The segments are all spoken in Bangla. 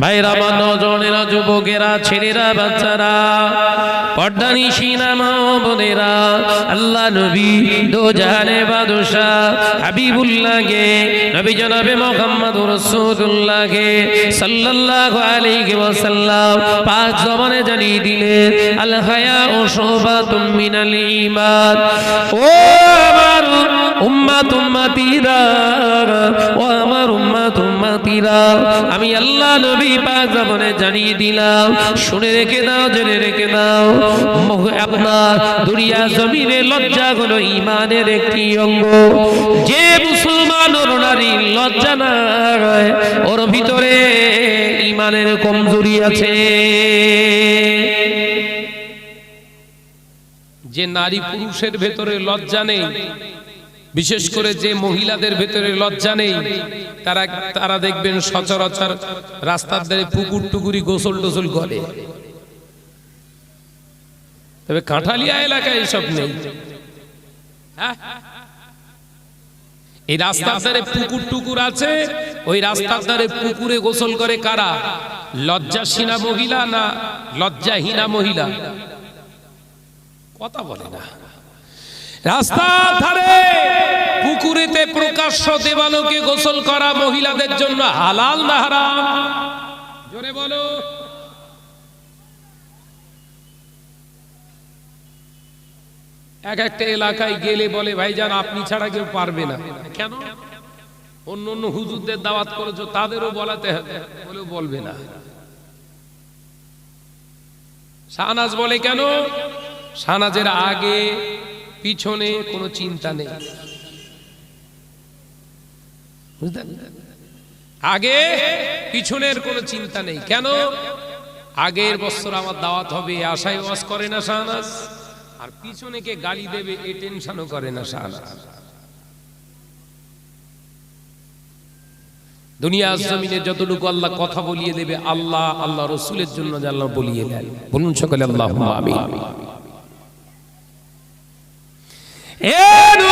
ভাইরা আমার নজনেরা যুবকেরা, ছেলেরা, বাচ্চারা পর্দানি সিনামা বোনেরা, আল্লাহ নবী দো জাহানে বাদশাহ, হাবিবুল্লাহকে, নবী জনাবে মোহাম্মদ পাঁচ জবানে জানিয়ে হায়া ও ঈমান। ও আমার উম্মাত উম্মাতিরা উম্মাতিরা আমি আল্লাহ নবী পাক জানিয়ে দিলাম। শুনে রেখে দাও, জেনে রেখে দাও। আপনার দুনিয়া জমিনে লজ্জা ইমানের একটি অঙ্গ। যে মুসলমান ওর নারী লজ্জা নাই ওর ভিতরে ইমানের কমজোরি আছে। যে নারী পুরুষের ভেতরে লজ্জা নেই বিশেষ করে যে মহিলাদের ভেতরে লজ্জা নেই, তারা তারা দেখবেন সচরাচর রাস্তার ধারে পুকুর টুকুরি গোসল টোসল করে। তবে কাঁঠালিয়া এলাকায় এসব নেই। হ্যাঁ? এই রাস্তার ধারে পুকুর টুকুর আছে, ওই রাস্তার ধারে পুকুরে গোসল করে কারা? লজ্জাসীনা মহিলা না লজ্জাহীনা মহিলা? কথা বলে না। রাস্তার ধারে পুকুরেতে প্রকাশ্য দেবালোকে গোসল করা মহিলাদের জন্য হালাল না হারাম? জোরে বলো। এক একটা এলাকায় গেলে বলে, ভাইজান, আপনি ছাড়া কেউ পারবে না। কেন? অন্য অন্য হুজুরদের দাওয়াত করেছ, তাদেরও বলাতে হবে। বলেও বলবে না। শাহনাজ বলে, কেন? শাহনাজের আগে পিছনে কোনো চিন্তা নেই? আগে পিছনের কোনো চিন্তা নেই। কেন? আগের বছর আমার দাওয়াত হবে এ আশায় ওয়াজ করে না শাহনাজ। আর পিছনে কে গালি দেবে, এ টেনশনও করে না শাহনাজ। দুনিয়ার জমিনে যতটুকু আল্লাহ কথা বলিয়ে দেবে, আল্লাহ আল্লাহ রসুলের জন্য আল্লাহ বলিয়ে দেন। বলুন সকলে আল্লাহ আমিন এ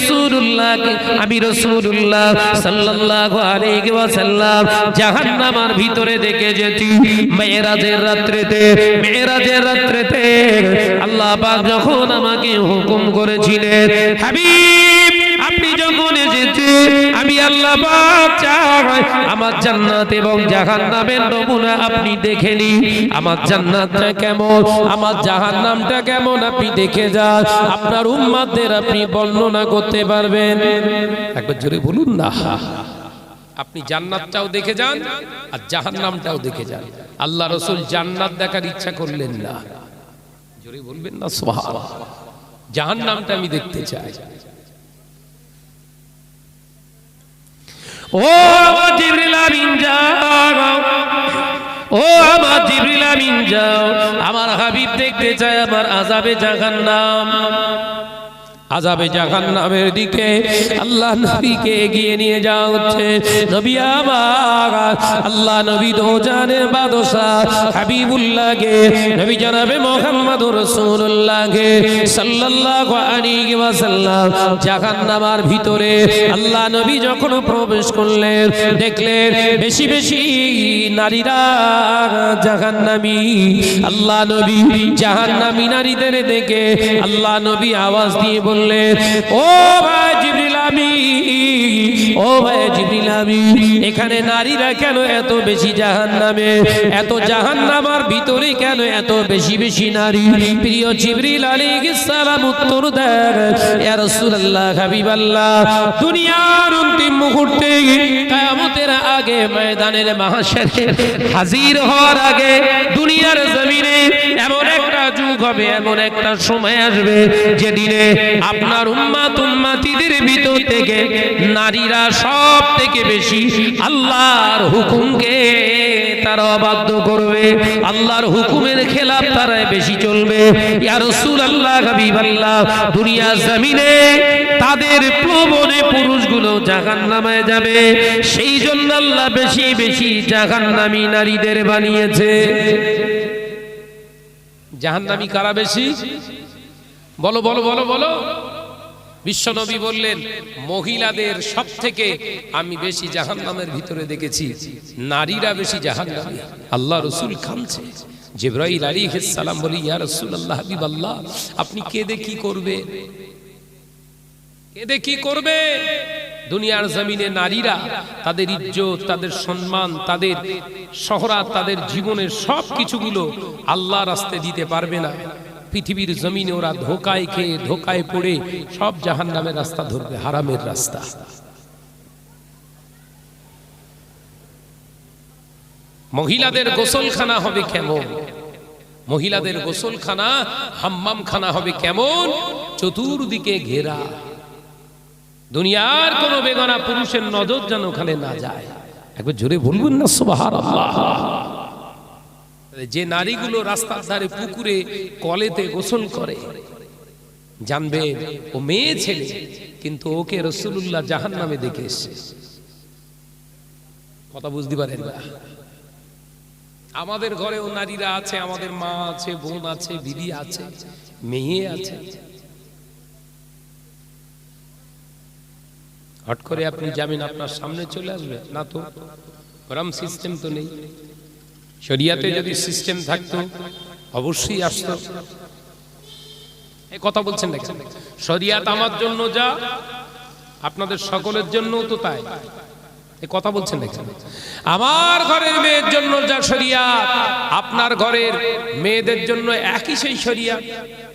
রসুল্লাহ আমি রসুল্লাহ সাল্লাহ আলাইহি ওয়াসাল্লাম জাহান্নামার ভিতরে দেখে যেতি মেয়েরাজের রাত্রেতে মেয়েরাজের রাত্রেতে আল্লাহ পাক যখন আমাকে হুকুম করেছিলেন, হাবিব, আপনি যখন এসেছে আমি আল্লাহ চাই আমার জান্নাত এবং জাহান্নামের নমুনা আপনি দেখে নিন। আমার জান্নাতটা কেমন? আমার জাহান্নামটা কেমন আপনি দেখে যান। আপনার উম্মাদের আপনি বর্ণনা করতে পারবেন। একবার জোরে বলুন না। আপনি জান্নাতটাও দেখে যান আর জাহান্নামটাও দেখে যান। আল্লাহ রসুল জান্নাত দেখার ইচ্ছা করলেন না। জোরে বলবেন না সোহা জাহান্নামটা আমি দেখতে চাই। ও আমার জিবরিল আমিন যাও। ও আমার জিবরিল আমিন যাও। আমার হাবিব দেখতে চায়, আমার আজাবে জাহান্নাম। আজাবে জাহান্নামের দিকে আল্লাহ নবীকে এগিয়ে নিয়ে যাওয়া হচ্ছে। নবী আমার আল্লাহ নবী দো জানে বাদশাহ, হাবিবুল্লাহকে, নবী জানাবে মোহাম্মদ রাসূলুল্লাহকে, সাল্লাল্লাহু আলাইহি ওয়াসাল্লাম। জাহান্নামের ভিতরে আল্লাহ নবী যখন প্রবেশ করলেন, দেখলেন বেশি বেশি নারীরা জাহান্নামী। আল্লাহ নবী জাহান্নামী নারীদের দেখে আল্লাহ নবী আওয়াজ দিয়ে বললেন ও ভাই জিবরিল আমি ও ভাই জিবরিল আমি এখানে নারীরা কেন এত বেশি জাহান্নামে? এত জাহান্নামার ভিতরে কেন এত বেশি বেশি নারী? প্রিয় জিবরিল আলাইহিস সালাম উত্তর দেন, ইয়া হাবিবাল্লাহ, দুনিয়ার অন্তিম মুহূর্তে কিয়ামতের আগে ময়দানের মাহশারে হাজির হওয়ার আগে দুনিয়ার জমিনে হবে এমন একটা সময় আসবে যেদিনে আপনার উম্মাত উম্মাতিদের ভিতর থেকে নারীরা সব থেকে বেশি আল্লাহর হুকুমকে তারা অবাধ্য করবে। আল্লাহর হুকুমের খেলাফ তারা বেশি চলবে। ইয়া রাসূলুল্লাহ, হাবিবাল্লাহ, দুনিয়া জমিনে তাদের প্রবণে পুরুষগুলো জাহান্নামে যাবে। সেই জন্য আল্লাহ বেশি বেশি জাহান্নামী নারীদের বানিয়েছে। জাহান্নামী কারা বেশি? বলো বলো বলো বলো। বিশ্বনবী বললেন, মহিলাদের সব থেকে আমি বেশি জাহান্নামের ভিতরে দেখেছি, নারীরা বেশি জাহান্নামী। আল্লাহ রসুল খামছে। জিব্রাইল আলাইহিস সালাম বলি, ইয়া রাসূলুল্লাহ, হাবিবাল্লাহ, আপনি কেঁদে কি করবে? কেঁদে কি করবে? দুনিয়ার জমিনে নারীরা তাদের ইজ্জত, তাদের সম্মান, তাদের শহরাত তাদের জীবনের সব কিছুগুলো আল্লাহ রাস্তে দিতে পারবে না। পৃথিবীর জমিনে ওরা ধোকায় খেয়ে, ধোকায় পড়ে সব জাহান নামের রাস্তা ধরবে, হারামের রাস্তা। মহিলাদের গোসলখানা হবে কেমন? মহিলাদের গোসলখানা, হাম্মামখানা হবে কেমন? চতুর্দিকে ঘেরা। দুনিয়ার কোন বেগনা পুরুষের নজর যেন ওখানে না যায়। একবার জোরে বলবেন না সুবাহার যে নারীগুলো রাস্তার ধারে পুকুরে কলেতে গোসল করে, জানবে ও মেয়ে ছেলে, কিন্তু ওকে রসুল্লাহ জাহান নামে দেখে এসছে। কথা বুঝতে পারেন না। আমাদের ঘরেও নারীরা আছে, আমাদের মা আছে, বোন আছে দিদি আছে, মেয়ে আছে। হট করে আপনি জামিন আপনার সামনে চলে আসবে, না তো? ওরম সিস্টেম তো নেই। শরিয়াতে যদি সিস্টেম থাকতো, অবশ্যই আসতো। এই কথা বলছেন না কেন? শরিয়াত আমার জন্য যা, আপনাদের সকলের জন্য তো তাই। এই কথা বলছেন না কেন? আমার ঘরের মেয়ের জন্য যা শরিয়াত, আপনার ঘরের মেয়েদের জন্য একই সেই শরিয়াত।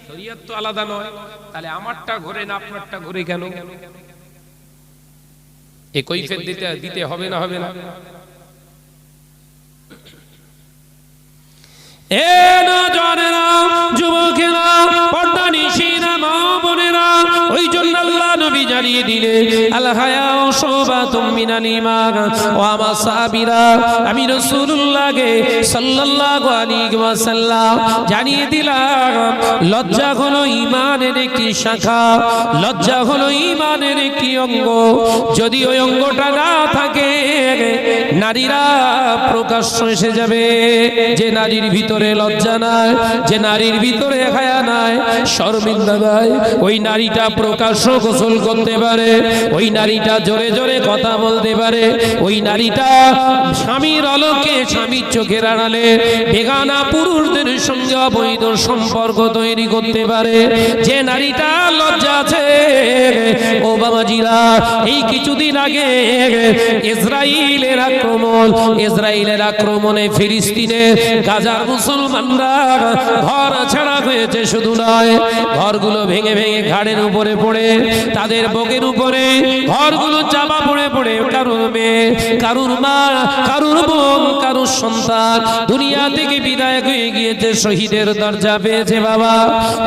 শরিয়াত তো আলাদা নয়, তাহলে আমারটা ঘরে না আপনারটা ঘরে কেন? এ কৈফের দিতে দিতে হবে না হবে না। এ নজরেরা, যুবকেরা পর্দা নিশিনা মা বোনেরা, ওই জন্য আল্লাহ নবী জানিয়ে দিলে আল্লাহ লজ্জা হলো ঈমানের একটি শাখা, লজ্জা হলো ঈমানের একটি অঙ্গ। যদি ওই অঙ্গটা না থাকে, নারীরা প্রকাশ্য এসে যাবে। যে নারীর ভিতরে লজ্জা নাই, যে নারীর ভিতরে হায়া নাই, শর্মিন্দা নাই, ওই নারীটা প্রকাশ্য গোসল করতে পারে, ওই নারীটা জোরে জোরে কথা বলতে পারে, ওই নারীটা স্বামীর আলোকে স্বামীর চোখের আড়ালে বেগানা পুরুষদের সঙ্গে অবৈধ সম্পর্ক তৈরি করতে পারে। যে নারীটা লজ্জা আছে, ও বাবাজিরা, এই কিছুদিন আগে ইসরায়েলের আক্রমণ ইসরায়েলের আক্রমণে ফিলিস্তিনে গাজার মুসলমানরা ঘর ছাড়া হয়েছে শুধু নয়, ঘরগুলো ভেঙে ভেঙে ঘাড়ের উপরে পড়ে, তাদের বগের উপরে ঘরগুলো চাপা পড়ে পড়ে কারুর মা, কারুর কারুর দুনিয়া থেকে হয়ে গিয়েছে, শহীদের দরজা পেয়েছে বাবা।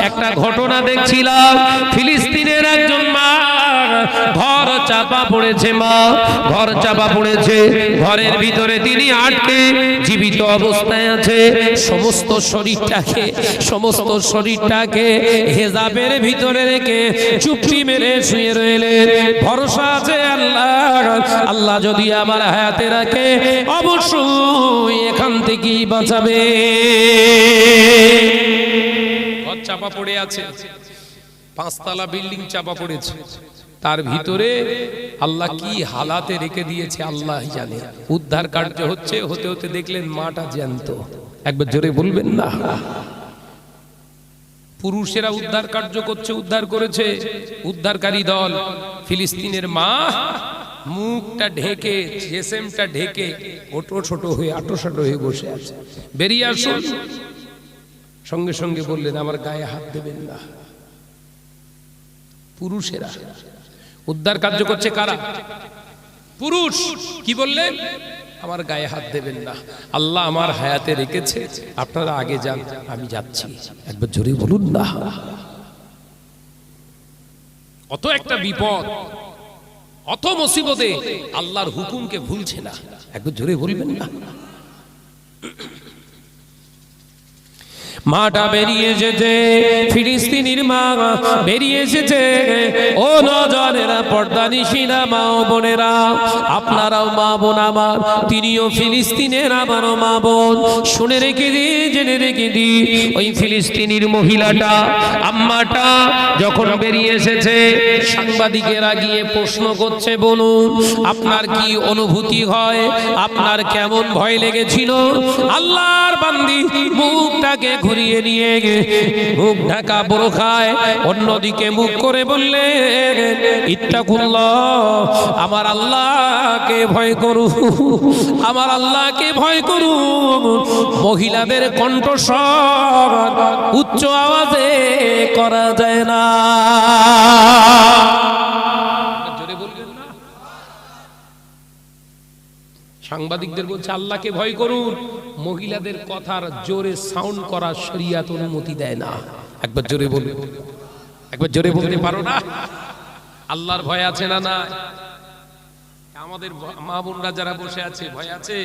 একটা ঘটনা দেখছিলাম, ফিলিস্তিনের একজন মা ঘর চাপা পড়েছে মা, ঘর চাপা পড়েছে। ঘরের ভিতরে তিনি আটকে জীবিত অবস্থায় আছে। সমস্ত শরীরটাকে সমস্ত শরীরটাকে হেজাবের ভিতরে রেখে চুপটি মেরে শুয়ে রইলেন। ভরসা আছে আল্লাহ আল্লাহ যদি আমার হায়াতে রাখে, অবশ্যই এখান থেকেই বাঁচাবে। চাপা পড়ে আছে। পাঁচতলা বিল্ডিং চাপা পড়েছে। তার ভিতরে আল্লাহ কি হালাতে রেখে দিয়েছে আল্লাহ জানে। উদ্ধার কার্য হচ্ছে, হতে হতে দেখলেন মাটা জ্যান্ত। একবার জোরে বলবেন না। পুরুষেরা উদ্ধার কার্য করছে, উদ্ধার করেছে। উদ্ধারকারী দল, ফিলিস্তিনের মা, মুখটা ঢেকে, জেসেমটা ঢেকে, ওটো ছোট হয়ে, আটো সাটো হয়ে বসে আছে। বেরিয়ে আসুন। সঙ্গে সঙ্গে বললেন, আমার গায়ে হাত দেবেন না। পুরুষেরা উদ্ধার কার্য করছে কারা? পুরুষ। কি বললেন আমার গায়ে হাত দেবেন না। আল্লাহ আমার হায়াতে রেখেছে। আপনারা আগে যান, আমি যাচ্ছি। একবার জোরে বলুন না। অত একটা বিপদ, অত মুসিবতে আল্লাহর হুকুমকে ভুলছে না। একবার জোরে বলবেন না। মাটা বেরিয়ে এসেছে ফিলিস্তিনির মা বেরিয়ে এসেছে ও নজরেরা, পর্দা নিশিনা মা ও বোনেরা, আপনারাও মা বোন আমার, তিনিও ফিলিস্তিনের আমারও মা বোন। শুনে রেখে দি, জেনে রেখে দি, ওই ফিলিস্তিনির মহিলাটা, আম্মাটা যখন বেরিয়ে এসেছে, সাংবাদিকেরা গিয়ে প্রশ্ন করছে, বলুন, আপনার কি অনুভূতি হয়? আপনার কেমন ভয় লেগেছিল? আল্লাহর বান্দি মুখটাকে ঘুরিয়ে নিয়ে মুখ ঢাকা বোরখায় অন্যদিকে মুখ করে বললে, ইত্তাকুল্লাহ, আমার আল্লাহকে ভয় করু, আমার আল্লাহকে ভয় করু। মহিলাদের কণ্ঠস্বর উচ্চ আওয়াজে করা যায় না। সাংবাদিকদের বলছে, আল্লাহকে ভয় করুন, মহিলাদের কথার জোরে সাউন্ড করা শরিয়াত অনুমতি দেয় না। একবার জোরে বলবে একবার জোরে বলতে পারো না? আল্লাহর ভয় আছে না না আমাদের মা বোনরা যারা বসে আছে, ভয় আছে?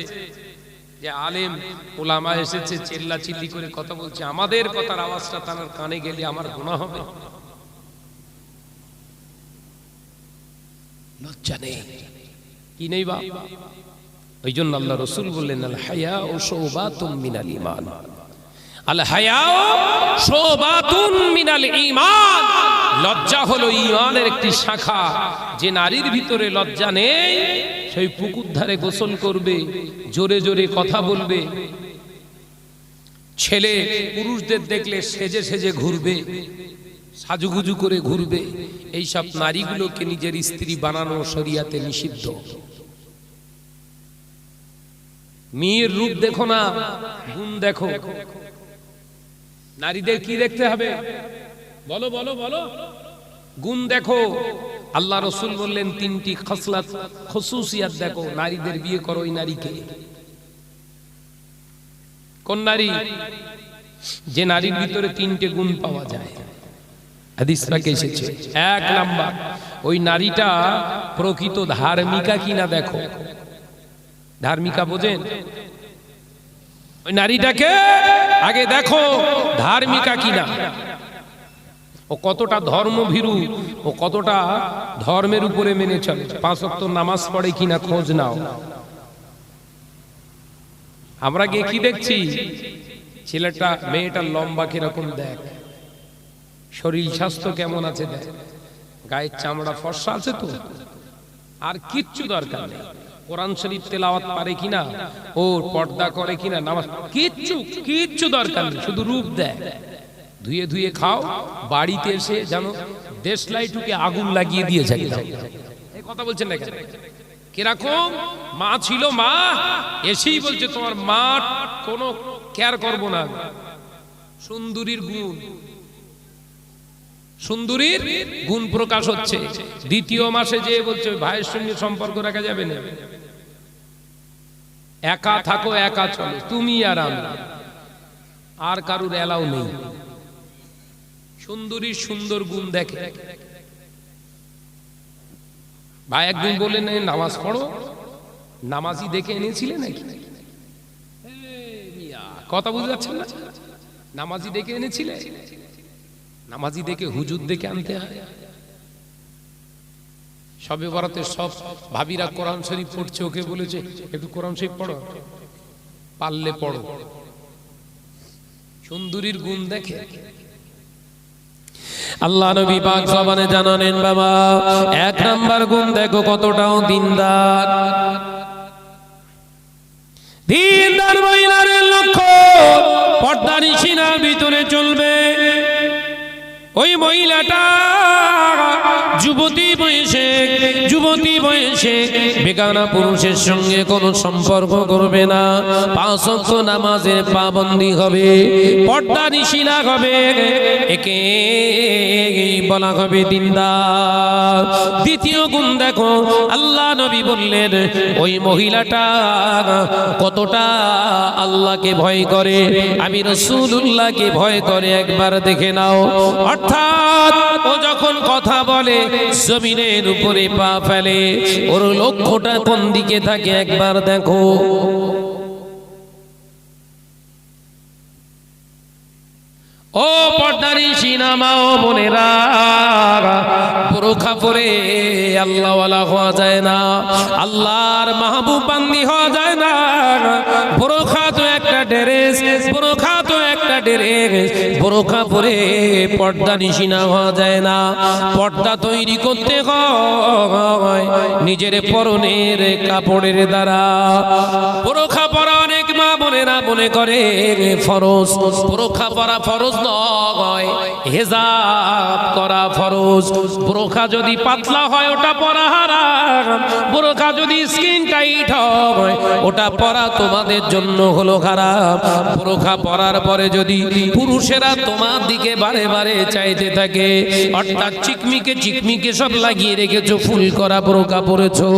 যে আলেম, ওলামা এসেছে চেল্লা চিল্লি করে কথা বলছে, আমাদের কথার আওয়াজটা তার কানে গেলে আমার গুণা হবে। লজ্জা নেই। কি নেই বা ওই জন্য আল্লাহ রসুল বললেন, আল হায়া ও সৌবাতুম মিনাল ইমান আল হায়াও শোবাতুন মিনাল ঈমান। লজ্জা হলো ইমানের একটি শাখা। যে নারীর ভিতরে লজ্জা নেই, সেই পুকুর ধারে গোসল করবে, জোরে জোরে কথা বলবে। ছেলে পুরুষদের দেখলে সেজে সেজে ঘুরবে, সাজুগুজু করে ঘুরবে। এইসব নারীগুলোকে নিজের স্ত্রী বানানো শরিয়াতে নিষিদ্ধ। মেয়ের রূপ দেখো না, গুণ দেখো। নারীদের কি দেখতে হবে? বলো বলো বলো। গুণ দেখো। আল্লাহ রসুল বললেন, তিনটি খসলাত, খসুসিয়াত দেখো, নারীদের বিয়ে করো ওই নারীকে। কোন নারী? যে নারীর ভিতরে তিনটে গুণ পাওয়া যায়। হাদিস পাকে এসেছে। এক নাম্বার, ওই নারীটা প্রকৃত ধার্মিকা কিনা দেখো। ধার্মিকা বোঝেন? ওই নারীটাকে আগে দেখো ধার্মিকা কিনা। ও কতটা ধর্মভীরু ও কতটা ধর্মের উপরে মেনে চলে। পাঁচ অক্ত নামাজ পড়ে কিনা খোঁজ নাও। আমরা গিয়ে কি দেখছি? ছেলেটা মেয়েটা লম্বা কীরকম দেখ। শরীর স্বাস্থ্য কেমন আছে দেখ। গায়ের চামড়া ফর্সা আছে তো। আর কিচ্ছু দরকার নেই। কোরআন শরীফ তেলাওয়াত পারে কিনা ও পর্দা করে কিনা, নামাজ কিচ্ছু কিচ্ছু দরকার নেই, শুধু রূপ দেয়। ধুয়ে ধুয়ে খাও, বাড়িতে এসে যেন দেশলাইটুকে আগুন লাগিয়ে দিয়ে যায় এই কথা বলছেন না কেন? কীরকম? মা ছিল মা, এসেই বলছে, তোমার মা কোনো কেয়ার করব না সুন্দরীর গুণ সুন্দরীর গুণ প্রকাশ হচ্ছে। দ্বিতীয় মাসে যে বলছে, ভাইয়ের সঙ্গে সম্পর্ক রাখা যাবে না। একা থাকো, একা চলো, তুমি আর আর কারুর এলাও নেই। সুন্দরীর সুন্দর গুণ দেখে। ভাই একদিন বললেন, "এই নামাজ পড়ো। নামাজি দেখে এনেছিলে নাকি? কথা বুঝতে পারছেন না? নামাজি দেখে এনেছিলে? নামাজি দেখে হুজুর দেখে আনতে হয়। সবে বরাতে সব ভাবিরা কোরআন শরীফ পড়ছে, ওকে বলেছে, একটু কোরআন শরীফ পড়ো, পারলে পড়ো। সুন্দরীর গুণ দেখে। আল্লাহ নবী পাক জবানে জানালেন, বাবা, এক নাম্বার গুণ দেখো কতটাও দিনদার। দিনদার মহিলার লক্ষ্য, পর্দা নিশিনার ভিতরে চলবে। ওই মহিলাটা যুবতী বয়সে, যুবতী বয়সে, বেগানা পুরুষের সঙ্গে কোনো সম্পর্ক করবে না। পাঁচ নামাজের পাবন্দি হবে, পর্দা নিশিনা হবে, একে বলা হবে দিনদার। দ্বিতীয় গুণ দেখো, আল্লাহ নবী বললেন, ওই মহিলাটা কতটা আল্লাহকে ভয় করে, আমি রসুল্লাহকে ভয় করে একবার দেখে নাও। অর্থাৎ ও যখন কথা বলে শরীরের উপরে পা ফেলে। ওর লক্ষ্যটা কোন দিকে থাকে একবার দেখো। ও পর্দারি সিনামা, ও বোনেরা পুরোখা পরে আল্লাহ হওয়া যায় না। আল্লাহর মাহবুব বান্দি হওয়া যায় না। পুরো ড্রেস বোরখা পরে পর্দা নিশিনা হওয়া যায় না। পর্দা তৈরি করতে হয় নিজের পরনের কাপড়ের দ্বারা। বোরখা পরা অনেক মা বোনেরা মনে করে, ফরজ বোরখা পরা ফরজ নয়, হেজাব করা ফরজ। বোরখা যদি পাতলা হয়, ওটা পরা বোরখা যদি স্কিন টাইট হয়, ওটা পরা তোমাদের জন্য হলো খারাপ বোরখা পরার পরে যদি পুরুষেরা তোমার দিকে বারে বারে চাইতে থাকে, অর্থাৎ চিকমিকে চিকমিকে সব লাগিয়ে রেখেছো, ফুল করা বোরখা পরেছো,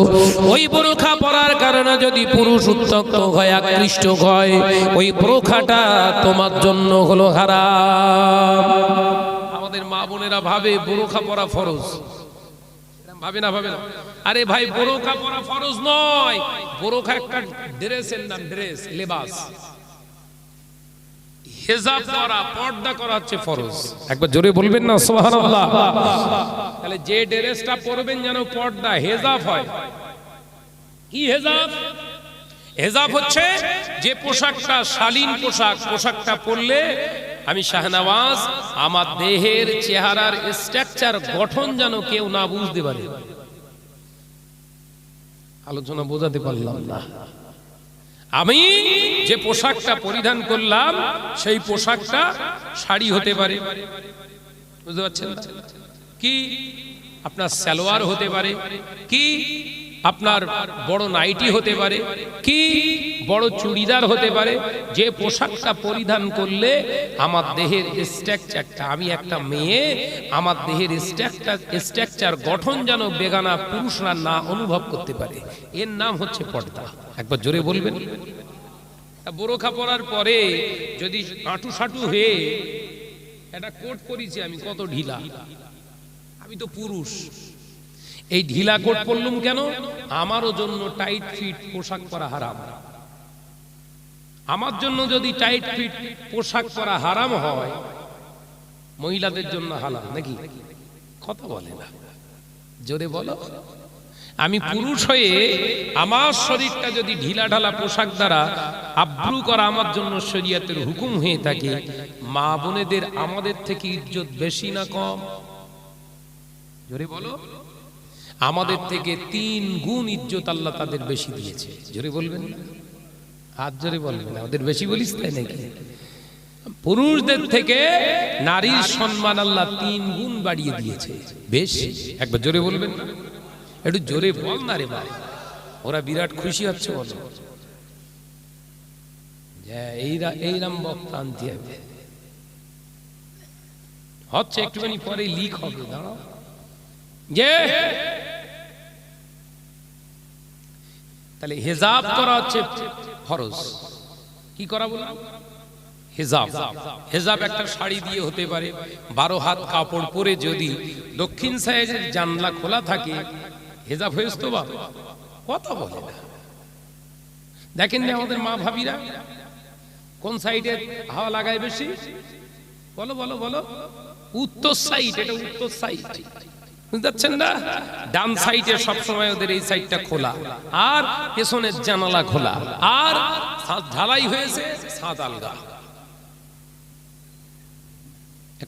ওই বোরখা পরার কারণে যদি পুরুষ উত্তক্ত হয়, আকৃষ্ট হয়, ওই বোরখাটা তোমার জন্য হলো হারাম। আমাদের মা বোনেরা ভাবে বোরখা পরা ফরজ। আরে ভাই, বোরখা পরা ফরজ নয়। বোরখা একটা ড্রেসের নাম, ড্রেস, লেবাস। যে ড্রেসটা পরবেন যেন পর্দা, হেজাব হয়। কি হেজাব? হেজাব হচ্ছে যে পোশাকটা শালীন পোশাক, পোশাকটা পরলে আমি শাহনওয়াজ, আমার দেহের চেহারার স্ট্রাকচার, গঠন যেন কেউ না বুঝতে পারে। আলোচনা বোঝাতে পারলাম না। আমি যে পোশাকটা পরিধান করলাম, সেই পোশাকটা শাড়ি হতে পারে। বুঝতে পারছেন? কি? আপনার সালোয়ার হতে পারে। কি? আপনার বড় নাইটি হতে পারে, কি বড় চুড়িদার হতে পারে, যে পোশাকটা পরিধান করলে আমার দেহের স্ট্রাকচারটা আমি একটা মেয়ে, আমার দেহের স্ট্রাকচার স্ট্রাকচার গঠন যেন বেগানা পুরুষরা না অনুভব করতে পারে। এর নাম হচ্ছে পর্দা। একবার জোরে বলবেন। বোরখা পরার পরে যদি আঁটু সাটু হয়ে একটা কোট পরিছি আমি কত ঢিলা। আমি তো পুরুষ। এই ঢিলা কোট পরলুম কেন? আমারও জন্য টাইট ফিট পোশাক পরা হারাম। আমার জন্য যদি টাইট ফিট পোশাক পরা হারাম হয়, মহিলাদের জন্য হালাল, নাকি? কথা বলে না। জোরে বলো। আমি পুরুষ হয়ে আমার শরীরটা যদি ঢিলা ঢালা পোশাক দ্বারা আব্রু করা আমার জন্য শরীয়তের হুকুম হয়ে থাকে, মা বোনেদের আমাদের থেকে ইজ্জত বেশি না কম? জোরে বলো। আমাদের থেকে তিন গুণ ইজ্জত আল্লাহ তাদের বেশি দিয়েছে। জোরে বলবেন? হাত জোরে বলবেন না ওদের বেশি বলিস তাই নাকি? পুরুষদের থেকে নারীর সম্মান আল্লাহ তিন গুণ বাড়িয়ে দিয়েছে। বেশ, একবার জোরে বলবেন। একটু জোরে বল না রে ভাই। ওরা বিরাট খুশি হচ্ছে বলো। এইরা, এইরাম বক্তা হবে। হচ্ছে একটুখানি পরে লিক হবে, দাঁড়াও। যে তাহলে হেজাব করা হচ্ছে ফরজ। কি করা বললাম হেজাব। হেজাব একটা শাড়ি দিয়ে হতে পারে, বারো হাত কাপড় পরে যদি দক্ষিণ সাইডের জানলা খোলা থাকে, হেজাব হয়েছ তো বা কথা বলে না। দেখেন না আমাদের মা ভাবিরা, কোন সাইডে হাওয়া লাগায় বেশি? বলো বলো বলো। উত্তর সাইড, এটা উত্তর সাইড। বুঝতে না? ডান সাইডে সবসময় ওদের এই সাইডটা খোলা। আর পেছনের জানালা খোলা। আর ঢালাই হয়েছে ছাদ আলগা।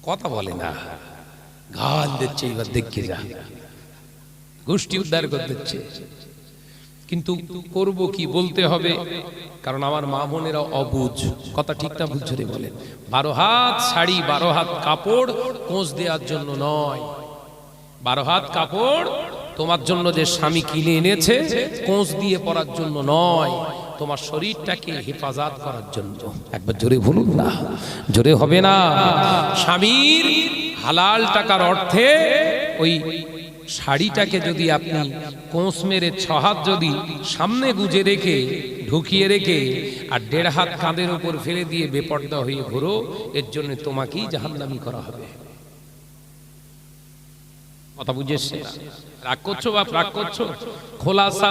কথা বলে না। গাল গোষ্ঠী উদ্ধার করে দিচ্ছে। কিন্তু করব কি বলতে হবে? কারণ আমার মা বোনেরা অবুঝ কথা ঠিক না বলেন। বারো হাত শাড়ি, বারো হাত কাপড়, কোচ দেওয়ার জন্য নয়। বারো হাত কাপড়, তোমার জন্য যে স্বামী কিনে এনেছে, কোচ দিয়ে পরার জন্য নয়, তোমার শরীরটাকে হেফাজত করার জন্য। একবার জোরে বলুন না, জোরে হবে না। স্বামীর হালাল টাকার অর্থে ওই শাড়িটাকে যদি আপনি কোঁচ মেরে ছহাত যদি সামনে গুজে রেখে, ঢুকিয়ে রেখে, আর দেড় হাত কাঁধের উপর ফেলে দিয়ে বেপর্দা হয়ে ঘোরো, এর জন্য তোমাকেই জাহান্নামি করা হবে। কথা বুঝেছে রাগ করছ বাপ, রাগ করছ? খোলাসা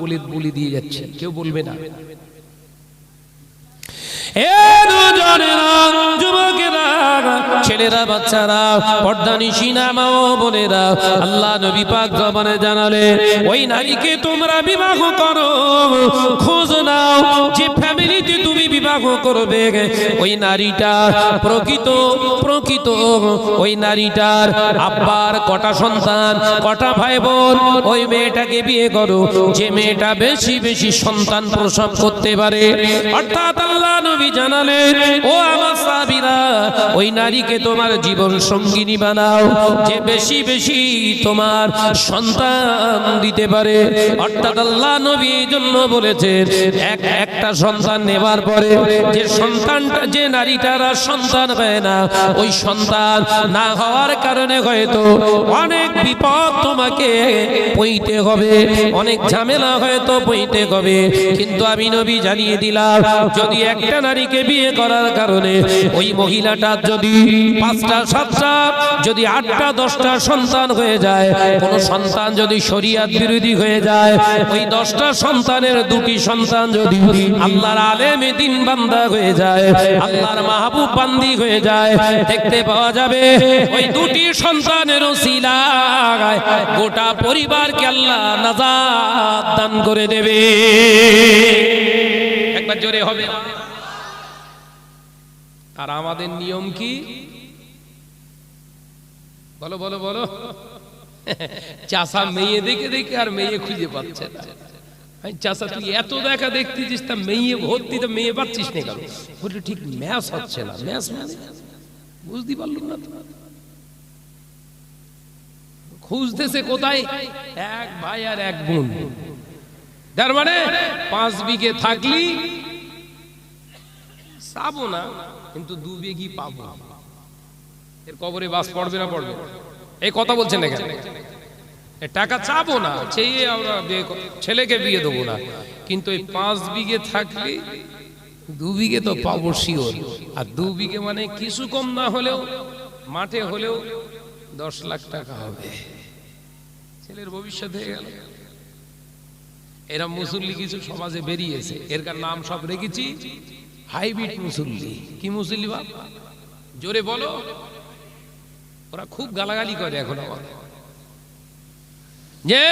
বলে, বলি দিয়ে যাচ্ছে, কেউ বলবে না। ছেলেরা, বাচ্চারা পর্দানি নামা ও বোনেরা, আল্লাহ নবী পাক জবানে জানালে, ওই নারীকে তোমরা বিবাহ করো। খোঁজ নাও যে ফ্যামিলিতে তুমি বিবাহ করবে। ওই নারীটা প্রকৃত প্রকৃত। ওই নারীটার আব্বার কটা সন্তান, কটা ভাই বোন ওই মেয়েটাকে বিয়ে করো। যে মেয়েটা বেশি বেশি সন্তান প্রসব করতে পারে। অর্থাৎ আল্লাহ নবী জানালেন, ও আমার সাবিরা ওই নারীকে তোমার জীবন সঙ্গিনী বানাও। যে বেশি বেশি তোমার সন্তান দিতে পারে। অর্থাৎ অনেক বিপদ তোমাকে পইতে হবে, অনেক ঝামেলা হয়তো পইতে হবে। কিন্তু আমি নবী জানিয়ে দিলাম, যদি একটা নারীকে বিয়ে করার কারণে ওই মহিলাটার যদি পাঁচটা, সাতটা, যদি আটটা, দশটা সন্তান হয়ে যায়, কোন সন্তান যদি শরিয়াত বিরোধী হয়ে যায় ওই দশটা সন্তানের দুটি সন্তান যদি আল্লাহর আলেমে দিন বান্দা হয়ে যায়, আল্লাহর মাহবুব বান্দি হয়ে যায়, দেখতে পাওয়া যাবে ওই দুটি সন্তানের গোটা পরিবারকে আল্লাহ নাজাত দান করে দেবে। একবার জোরে হবে। আর আমাদের নিয়ম কি? বলো বলো বলো। চাষা মেয়ে দেখে দেখে আর মেয়ে খুঁজে পাচ্ছে চাষা, তুই এত দেখা দেখতেছিস, তা মেয়ে ভর্তি, তো মেয়ে পাচ্ছিস না কেন? বললি, ঠিক ম্যাচ হচ্ছে না। ম্যাচ মানে? বুঝতে পারলাম না খুঁজতেছে কোথায়? এক ভাই আর এক বোন। তার মানে পাঁচ বিঘে থাকলি, চাবো না, কিন্তু দু বিঘি পাবো। এর কবরে বাস পড়বে না পড়বে? এই কথা বলছেন না কেন এ টাকা চাবো না চেয়ে আমরা ছেলেকে বিয়ে দেবো না। কিন্তু এই পাঁচ বিঘে থাকলে দু বিঘে তো পাবো শিওর। আর দু বিঘে মানে কিছু কম না হলেও, মাঠে হলেও দশ লাখ টাকা হবে। ছেলের ভবিষ্যৎ হয়ে গেল। এরা মুসল্লি কিছু সমাজে বেরিয়েছে। এর নাম সব রেখেছি, হাইব্রিড মুসল্লি। কি মুসল্লি বাপ? জোরে বলো। ওরা খুব গালাগালি করে এখন আমার যে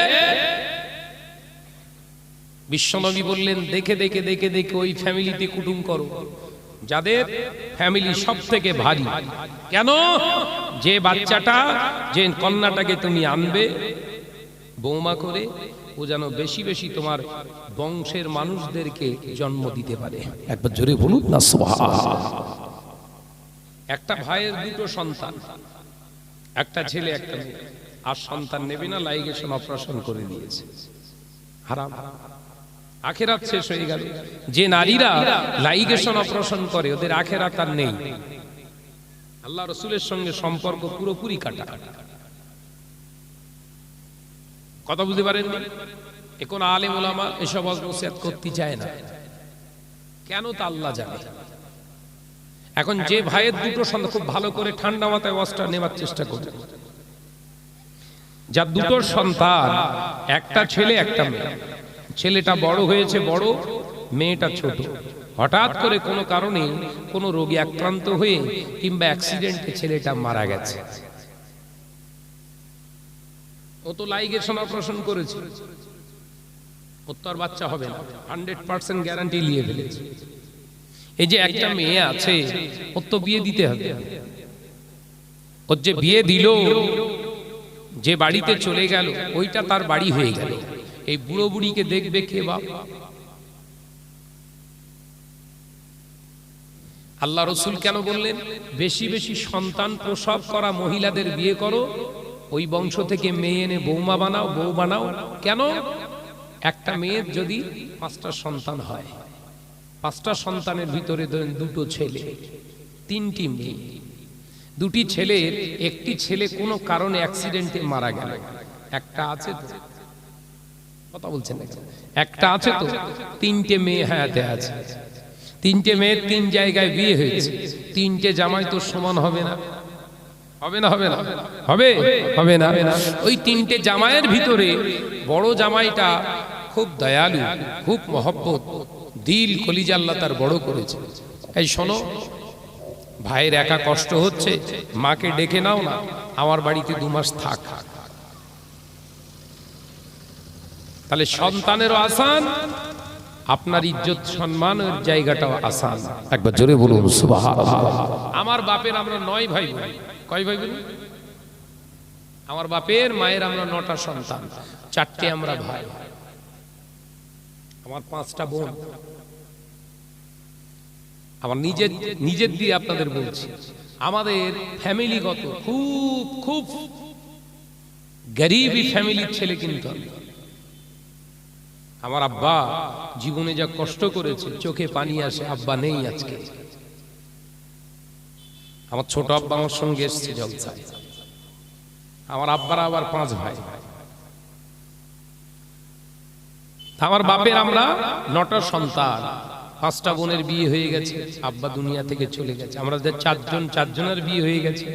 বিশ্বনবী বললেন, দেখে দেখে দেখে দেখে ওই ফ্যামিলিতে কুটুম করো। যাদের ফ্যামিলি সব থেকে ভারী। কেন? যে বাচ্চাটা, যে কন্যাটাকে তুমি আনবে, বৌমা করে ও যেন বেশি বেশি তোমার বংশের মানুষদেরকে জন্ম দিতে পারে। একবার জোরে বলুন না একটা ভাইয়ের দুটো সন্তান। একটা ছেলে, একটা মেয়ে। আর সন্তান নেবে না লাইগেশন অপারেশন করে দিয়েছে। হারাম। আখেরাত শেষ হয়ে গেল। যে নারীরা লাইগেশন অপারেশন করে, ওদের আখেরাত আর নেই। আল্লাহ রসুলের সঙ্গে সম্পর্ক পুরোপুরি কাটা। কথা বুঝতে পারেননি? এখন আলেম ওলামা এসব অজনসিয়াত করতে চায় না। কেন তা আল্লাহ জানে? এখন যে ভাইয়ের দুটো সন্তান খুব ভালো করে ঠান্ডা মাথায় ওয়াজটা নেবার চেষ্টা করবে যার দুটো সন্তান একটা ছেলে একটা মেয়ে। ছেলেটা বড় হয়েছে বড় মেয়েটা ছোট। হঠাৎ করে কোনো কারণে কোনো রোগী আক্রান্ত হয়ে কিংবা অ্যাক্সিডেন্টে ছেলেটা মারা গেছে। ও তো লাইগেশন অপারেশন করেছে। আর বাচ্চা হবে না। হান্ড্রেড পার্সেন্ট গ্যারান্টি নিয়ে ফেলেছে। এই যে একটা মেয়ে আছে, ওর তো বিয়ে দিতে হবে। ওর যে বিয়ে দিল, যে বাড়িতে চলে গেল, ওইটা তার বাড়ি হয়ে গেল। এই বুড়ো বুড়িকে দেখবে কে বাপ? আল্লাহ রসুল কেন বললেন, বেশি বেশি সন্তান প্রসব করা মহিলাদের বিয়ে করো, ওই বংশ থেকে মেয়ে এনে বৌমা বানাও, বউ বানাও। কেন? একটা মেয়ের যদি পাঁচটা সন্তান হয়। পাঁচটা সন্তানের ভিতরে ধরেন দুটো ছেলে, তিনটি মেয়ে। দুটি ছেলের একটি ছেলে কোনো কারণে অ্যাক্সিডেন্টে মারা গেল। একটা আছে তো? কথা বলছেন একটা আছে তো? তিনটে মেয়ে হায়াতে আছে। তিনটে মেয়ের তিন জায়গায় বিয়ে হয়েছে। তিনটে জামাই তো সমান হবে না। হবে না হবে না। হবে? হবে না। ওই তিনটে জামাইয়ের ভিতরে বড় জামাইটা খুব দয়ালু, খুব মহব্বত। দিল কলিজা আল্লাহ তার বড় করেছে। এই শোনো, ভাইয়ের একা কষ্ট হচ্ছে, মাকে ডেকে নাও না, আমার বাড়িতে দু মাস থাক। তাহলে সন্তানেরও আসান, আপনার ইজ্জত সম্মানের জায়গাটাও আসান। একবার জোরে বলুন আমার বাপের আমরা নয় ভাই বোন। কয় ভাই বোন? আমার বাপের মায়ের আমরা নটা সন্তান, চারটে আমরা ভাই। আমার পাঁচটা বোন। আমার নিজের নিজের দিয়ে আপনাদের বলছি। আমাদের ফ্যামিলিগত খুব খুব গরিবই ফ্যামিলির ছেলে কিন্তু আমি। আমার আব্বা জীবনে যা কষ্ট করেছে, চোখে পানি আসে, আব্বা নেই আজকে। আমার ছোট আব্বা আমার সঙ্গে এসছে জলসায়। আমার আব্বার আবার পাঁচ ভাই। আমার বাপের আমরা নটা সন্তান। পাঁচটা বোনের বিয়ে হয়ে গেছে, আব্বা দুনিয়া থেকে চলে গেছে। আমরা চারজন, চারজনের বিয়ে হয়ে গেছে।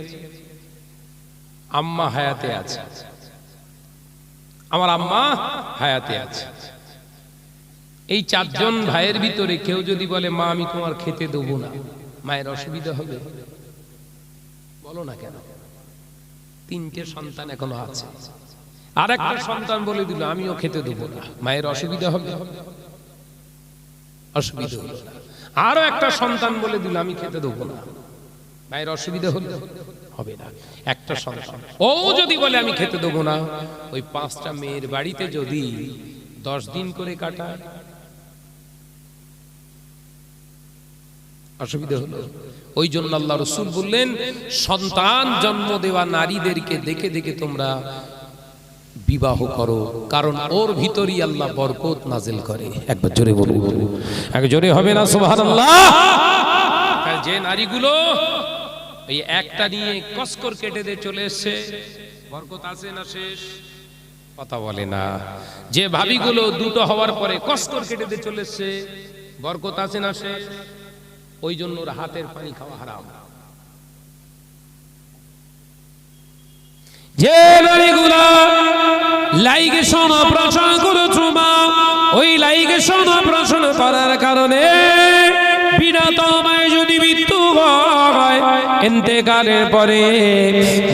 আম্মা হায়াতে আছে। আমার আম্মা হায়াতে আছে। এই চারজন ভাইয়ের ভিতরে কেউ যদি বলে, মা, আমি তোমার খেতে দেবো না। মায়ের অসুবিধা হবে। বলো না কেন? তিনটে সন্তান এখনও আছে। আর একটা সন্তান বলে দিল, আমিও খেতে দেবো না। মায়ের অসুবিধা হবে। অসুবিধা হলো। আরও একটা সন্তান বলে দিল, আমি খেতে দেবো না। মায়ের অসুবিধা হলো? হবে না। একটা সন্তান। ও যদি বলে, আমি খেতে দেবো না। ওই পাঁচটা মেয়ের বাড়িতে যদি দশ দিন করে কাটায়, অসুবিধা হলো? ওই জন্য আল্লাহ রসুল বললেন, সন্তান জন্ম দেওয়া নারীদেরকে দেখে দেখে তোমরা বিবাহ করো কারণ ওর ভিতরই আল্লাহ বরকত নাজিল করে। একবার জোরে বলুন। এক জোরে হবে না সুবহানাল্লাহ। তাই যে নারীগুলো এই একটা নিয়ে কসকর কেটে দিয়ে চলে এসছে বরকত আছে না শেষ? কথা বলে না। যে ভাবিগুলো দুটো হওয়ার পরে কসকর কেটে দিয়ে চলে এসছে বরকত আছে না শেষ? ওই জন্য ওর হাতের পানি খাওয়া হারাম। যে নারীগুলা লাইগেশন অপারেশন করেছ মা, ওই লাইগেশন অপারেশন করার কারণে বিনা তমায় যদি মৃত্যু হয় ইন্তেকালের পরে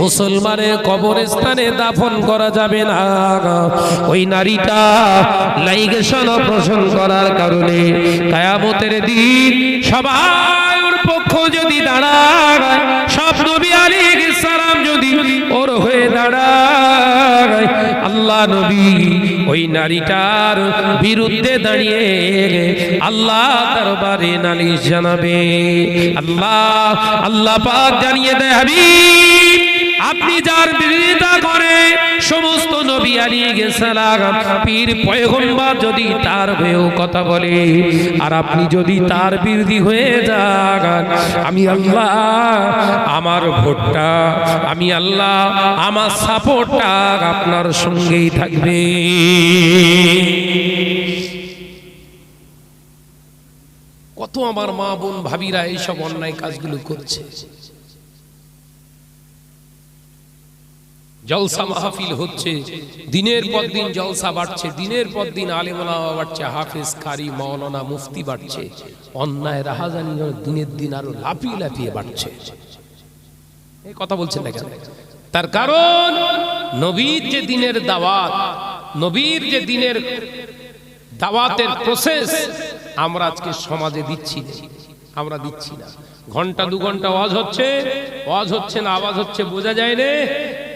মুসলমানের কবরস্থানে দাফন করা যাবে না। ওই নারীটা লাইগেশন অপারেশন করার কারণে কায়ামতের দিন সবাই পক্ষ যদি দাঁড়ায়, সব নবী আলী সালাম যদি ওর হয়ে দাঁড়ায়, আল্লাহ নবী ওই নারীটার বিরুদ্ধে দাঁড়িয়ে আল্লাহ দরবারে নালিশ জানাবে। আল্লাহ আল্লাহ পাক জানিয়ে দেয়, হাবিব। আপনি যার বিরোধিতা করে, সমস্ত নবী আলিয়ে সালাম পীর পয়গম্বর যদি তার হয়েও কথা বলে, আর আপনি যদি তার বিরোধী হয়ে যান, আমি আল্লাহ আমার ভোটটা, আমি আল্লাহ আমার সাপোর্টটা আপনার সঙ্গেই থাকবে। কত আমার মা বোন ভাবিরা এইসব অন্যায় কাজগুলো করছে। জলসা মাহফিল হচ্ছে। দিনের পর দিন জলসা বাড়ছে, দিনের পর দিন আলেমোলামা বাড়ছে, হাফেজ কারি মৌলানা মুফতি বাড়ছে। অন্যায় রাহাজানি দিনের দিন আরও লাফিয়ে লাফিয়ে বাড়ছে। এই কথা বলছেন না কেন? তার কারণ, নবীর যে দিনের দাওয়াত, নবীর যে দিনের দাওয়াতের প্রসেস আমরা আজকে সমাজে দিচ্ছি আমরা দিচ্ছি না। ঘণ্টা, দু ঘণ্টা ওয়াজ হচ্ছে ওয়াজ হচ্ছে না, আওয়াজ হচ্ছে, বোঝা যায় রে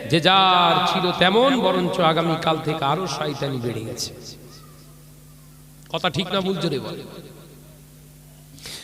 যে যার ছিল তেমন, বরঞ্চ আগামীকাল থেকে আরও শয়তানি বেড়ে গেছে। কথা ঠিক না বুঝছ রে বলে।